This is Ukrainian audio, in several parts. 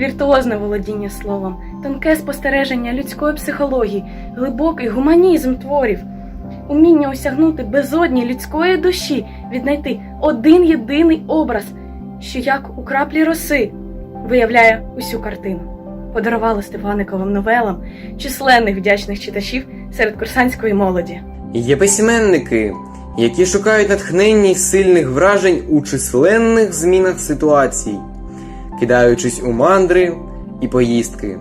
віртуозне володіння словом, тонке спостереження людської психології, глибокий гуманізм творів, уміння осягнути безодні людської душі, віднайти один єдиний образ, що як у краплі роси виявляє усю картину. Подарувало Стефаниковим новелам численних вдячних читачів серед курсантської молоді. Є письменники, які шукають натхнення й сильних вражень у численних змінах ситуацій, кидаючись у мандри і поїздки.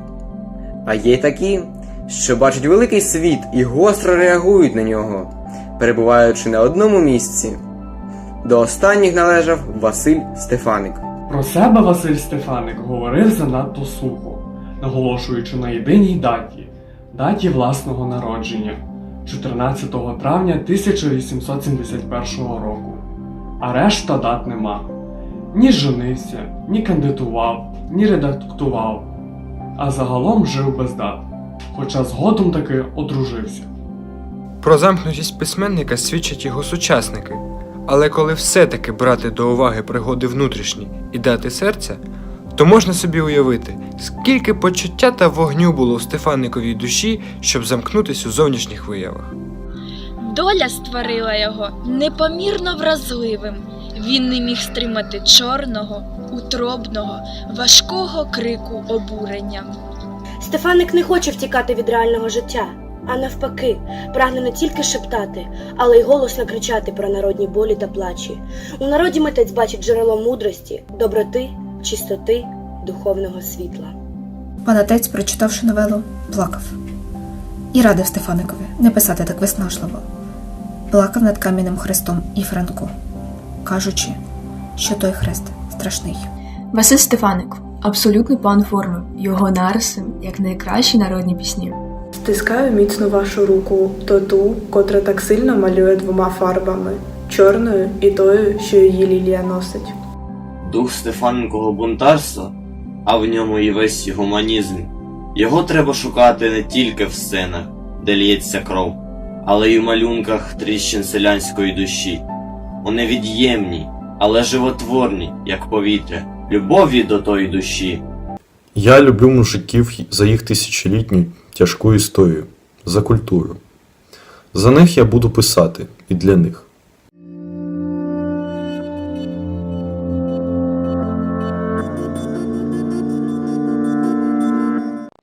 А є такі, що бачать великий світ і гостро реагують на нього, перебуваючи на одному місці. До останніх належав Василь Стефаник. Про себе Василь Стефаник говорив занадто сухо, наголошуючи на єдиній даті даті власного народження 14 травня 1871 року. А решта дат нема. Ні женився, ні кандидував, ні редактував, а загалом жив без дат, хоча згодом таки одружився. Про замкнутість письменника свідчать його сучасники. Але коли все-таки брати до уваги пригоди внутрішні і дати серця, то можна собі уявити, скільки почуття та вогню було в Стефаниковій душі, щоб замкнутись у зовнішніх виявах. Доля створила його непомірно вразливим. Він не міг стримати чорного, утробного, важкого крику обурення. Стефаник не хоче втікати від реального життя, а навпаки, прагне не тільки шептати, але й голосно кричати про народні болі та плачі. У народі митець бачить джерело мудрості, доброти, чистоти, духовного світла. Пан отець, прочитавши новелу, плакав і радив Стефаникові не писати так виснажливо. Плакав над кам'яним хрестом і Франко, кажучи, що той хрест страшний. Василь Стефаник абсолютний пан форми. Його нариси як найкращі народні пісні. Стискаю міцно вашу руку, то ту, котра так сильно малює двома фарбами чорною і тою, що її лілія носить. Дух Стефаненкового бунтарства, а в ньому і весь гуманізм. Його треба шукати не тільки в сценах, де лється кров, але й у малюнках тріщин селянської душі. У невід'ємній, але животворній, як повітря, любові до тої душі. Я люблю мужиків за їх тисячолітню тяжку історію, за культуру. За них я буду писати і для них.